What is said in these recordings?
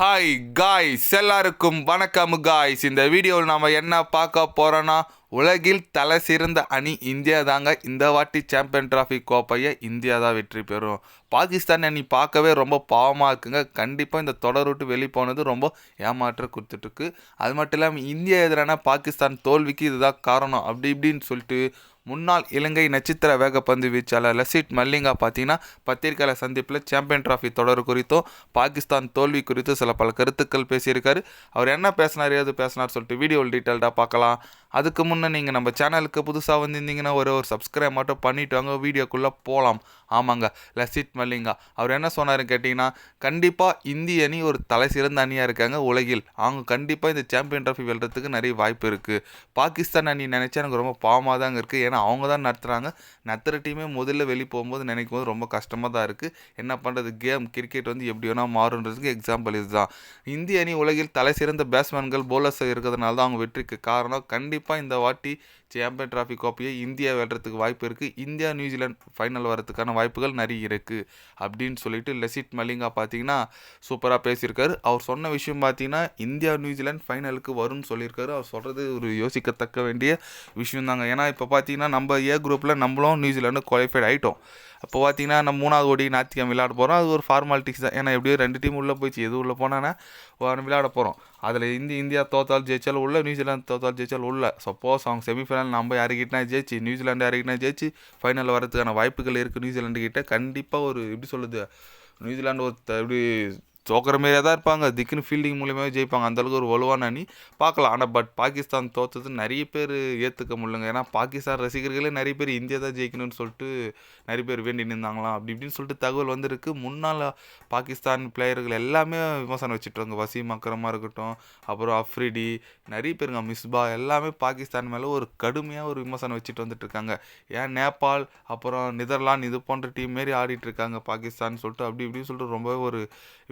Hi guys எல்லாருக்கும் வணக்கம் guys இந்த வீடியோவில் நாம் என்ன பார்க்க போகிறோன்னா உலகில் தலை சிறந்த அணி இந்தியா தாங்க. இந்த வாட்டி சாம்பியன் டிராஃபி கோப்பையை இந்தியா தான் வெற்றி பெறும். பாகிஸ்தான் அணி பார்க்கவே ரொம்ப பாவமாக இருக்குங்க. கண்டிப்பாக இந்த தொடர் விட்டு வெளியே போனது ரொம்ப ஏமாற்ற கொடுத்துட்ருக்கு அது மட்டும் இல்லாமல் இந்தியா எதிரான பாகிஸ்தான் தோல்விக்கு இதுதான் காரணம். அப்படி இப்படின்னு சொல்லிட்டு முன்னாள் இலங்கை நட்சத்திர வேகப்பந்து வீச்சாளர் லசித் மல்லிங்கா பார்த்தீங்கன்னா பத்திரிகையாளர் சந்திப்பில் சாம்பியன் டிராஃபி தொடர் குறித்தும் பாகிஸ்தான் தோல்வி குறித்தும் சில பல கருத்துக்கள் பேசியிருக்காரு. அவர் என்ன பேசினார் ஏது பேசினார் சொல்லிட்டு வீடியோவில் டீட்டெயில்டாக பார்க்கலாம். அதுக்கு முன்னே நீங்கள் நம்ம சேனலுக்கு புதுசாக வந்திருந்தீங்கன்னா ஒரு ஒரு சப்ஸ்கிரைப் மட்டும் பண்ணிவிட்டு வாங்க. வீடியோக்குள்ளே போகலாம் ஆமாங்க லசித் மல்லிங்கா. அவர் என்ன சொன்னாருன்னு கேட்டிங்கன்னா கண்டிப்பாக இந்திய அணி ஒரு தலை சிறந்த அணியாக இருக்காங்க உலகில். அவங்க கண்டிப்பாக இந்த சாம்பியன் ட்ராஃபி வெல்றதுக்கு நிறைய வாய்ப்பு இருக்குது பாகிஸ்தான் அணி நினச்சா எனக்கு ரொம்ப பாவமாக தாங்க இருக்குது ஏன்னா அவங்க தான் நடத்துகிறாங்க நடத்துகிற டீமே முதல்ல வெளியே போகும்போது நினைக்கும் போது ரொம்ப கஷ்டமாக தான் இருக்குது என்ன பண்ணுறது கேம் கிரிக்கெட் வந்து எப்படி வேணால் மாறுன்றதுக்கு எக்ஸாம்பிள் இதுதான். இந்திய அணி உலகில் தலை சிறந்த பேட்ஸ்மேன்கள் போலர்ஸ் இருக்கிறதுனால தான் அவங்க வெற்றிக்கு காரணம். கண்டிப்பாக கண்டிப்பாக இந்த வாட்டி சாம்பியன் டிராஃபி கோப்பையை இந்தியா வெல்றதுக்கு வாய்ப்பு இருக்குது இந்தியா நியூசிலாந்து ஃபைனல் வரதுக்கான வாய்ப்புகள் நிறைய இருக்குது அப்படின்னு சொல்லிட்டு லெசிட் மலிங்கா பார்த்தீங்கன்னா சூப்பராக பேசியிருக்காரு. அவர் சொன்ன விஷயம் பார்த்தீங்கன்னா இந்தியா நியூசிலாந்து ஃபைனலுக்கு வரும்னு சொல்லியிருக்காரு. அவர் சொல்கிறது ஒரு யோசிக்கத்தக்க வேண்டிய விஷயம் தாங்க ஏன்னா இப்போ பார்த்தீங்கன்னா நம்ம ஏ குரூப்பில் நம்மளும் நியூசிலாண்டு குவாலிஃபைட் ஆகிட்டோம் அப்போ பார்த்தீங்கன்னா நம்ம மூணாவது ஓடி ஞாயிற்றுக்கிழமை விளையாட போகிறோம் அது ஒரு ஃபார்மாலிட்டிஸ் தான். ஏன்னா எப்படியோ ரெண்டு டீம் உள்ளே போயிடுச்சு. எது உள்ளே போனான்னா விளையாட போகிறோம் அதில் இந்தி இந்தியா தோத்தால் ஜெயிச்சாலும் உள்ள நியூசிலாந்து தோத்தால் ஜெயிச்சாலும் உள்ள. சப்போஸ் அவங்க செமிஃபைனல் நம்ம யாருக்கிட்டனா ஜெயிச்சு நியூசிலாந்து யாருக்கிட்டனா ஜெயிச்சு ஃபைனல் வரதுக்கான வாய்ப்புகள் இருக்குது நியூசிலாண்டு கிட்டே. கண்டிப்பாக ஒரு எப்படி சொல்லுது நியூசிலாண்டு ஒரு எப்படி தோக்கிற மாரியே தான் இருப்பாங்க. திக்குன்னு ஃபீல்டிங் மூலியமாகவே ஜெயிப்பாங்க. அந்தளவுக்கு ஒரு வலுவான அணி பார்க்கலாம். ஆனால் பட் பாகிஸ்தான் தோத்தது நிறைய பேர் ஏற்றுக்க முடியலங்க. ஏன்னா பாகிஸ்தான் ரசிகர்களே நிறைய பேர் இந்தியா தான் ஜெயிக்கணும்னு சொல்லிட்டு நிறைய பேர் வேண்டி நின்றாங்களாம் அப்படி இப்படின்னு சொல்லிட்டு தகவல் வந்திருக்கு. முன்னால் பாகிஸ்தான் பிளேயர்கள் எல்லாமே விமர்சனம் வச்சுட்டாங்க. வசீம் அக்ரமாக இருக்கட்டும் அப்புறம் அஃப்ரிடி நிறைய பேருங்க. மிஸ்பா எல்லாமே பாகிஸ்தான் மேலே ஒரு கடுமையாக ஒரு விமர்சனம் வச்சுட்டு வந்துட்டு இருக்காங்க. ஏன் நேபாள் அப்புறம் நெதர்லாந்து இது போன்ற டீம் மாரி ஆடிட்டு இருக்காங்க பாகிஸ்தான் சொல்லிட்டு. அப்படி இப்படின்னு சொல்லிட்டு ரொம்பவே ஒரு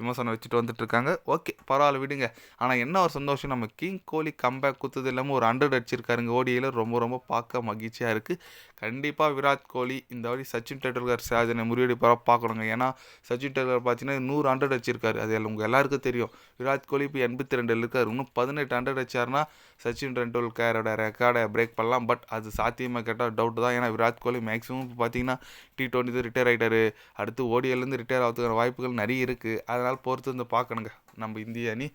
விமர்சனம் வச்சுட்டு வந்துட்டுருக்காங்க. ஓகே பரவாயில்ல விடுங்க. ஆனால் என்ன ஒரு சந்தோஷம் நம்ம கிங் கோலி கம்பேக் குத்துது இல்லாமல் ஒரு ஹண்ட்ரட் அடிச்சிருக்காருங்க. ஓடியில் ரொம்ப ரொம்ப பார்க்க மகிழ்ச்சியாக இருக்குது கண்டிப்பாக விராட் கோலி இந்த வாட்டி சச்சின் டெண்டுல்கர் சாதனை முறியடிப்பாராக பார்க்கணுங்க. ஏன்னா சச்சின் டெண்டுல்கர் பார்த்தீங்கன்னா நூறு ஹண்ட்ரட் அடிச்சிருக்காரு. அது எல்லாம் உங்கள் எல்லாருக்கும் தெரியும். விராட் கோலி இப்போ எண்பத்தி ரெண்டில் இருக்கார். இன்னும் பதினெட்டு ஹண்ட்ரட் அடிச்சார்னா சச்சின் டெண்டுல்கரோட ரெக்கார்டை பிரேக் பண்ணலாம். பட் அது சாத்தியமாக கேட்டால் டவுட் தான். ஏன்னா விராட் கோலி மேக்ஸிமம் இப்போ பார்த்தீங்கன்னா டி டுவெண்ட்டி ரிட்டையர் ஆகிட்டார் அடுத்து ஓடிஎல்லேருந்து ரிட்டையர் ஆகிறதுக்கான வாய்ப்புகள் நிறைய இருக்குது அதனால் போ பொறுத்து வந்து பார்க்கணுங்க. நம்ம இந்திய அணி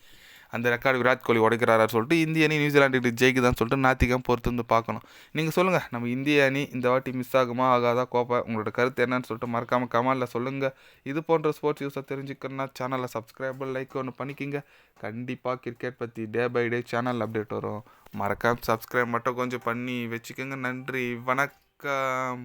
அந்த ரெக்கார்டு விராட் கோலி உடைக்கிறாரா சொல்லிட்டு இந்திய அணி நியூசிலாண்டுக்கு ஜெயிக்குதான்னு சொல்லிட்டு நாத்திகம் பொறுத்து வந்து பார்க்கணும். நீங்கள் சொல்லுங்கள் நம்ம இந்திய அணி இந்த வாட்டி மிஸ் ஆகுமா ஆகாதா கோப்பை? உங்களோட கருத்து என்னன்னு சொல்லிட்டு மறக்காமல் கமாலில் சொல்லுங்கள் இது போன்ற ஸ்போர்ட்ஸ் நியூஸை தெரிஞ்சுக்கணும்னா சேனலை சப்ஸ்கிரைபர் லைக் ஒன்று பண்ணிக்கிங்க. கண்டிப்பாக கிரிக்கெட் பற்றி day by day channel update வரும். மறக்காமல் சப்ஸ்கிரைப் மட்டும் கொஞ்சம் பண்ணி வச்சுக்கோங்க. நன்றி வணக்கம்.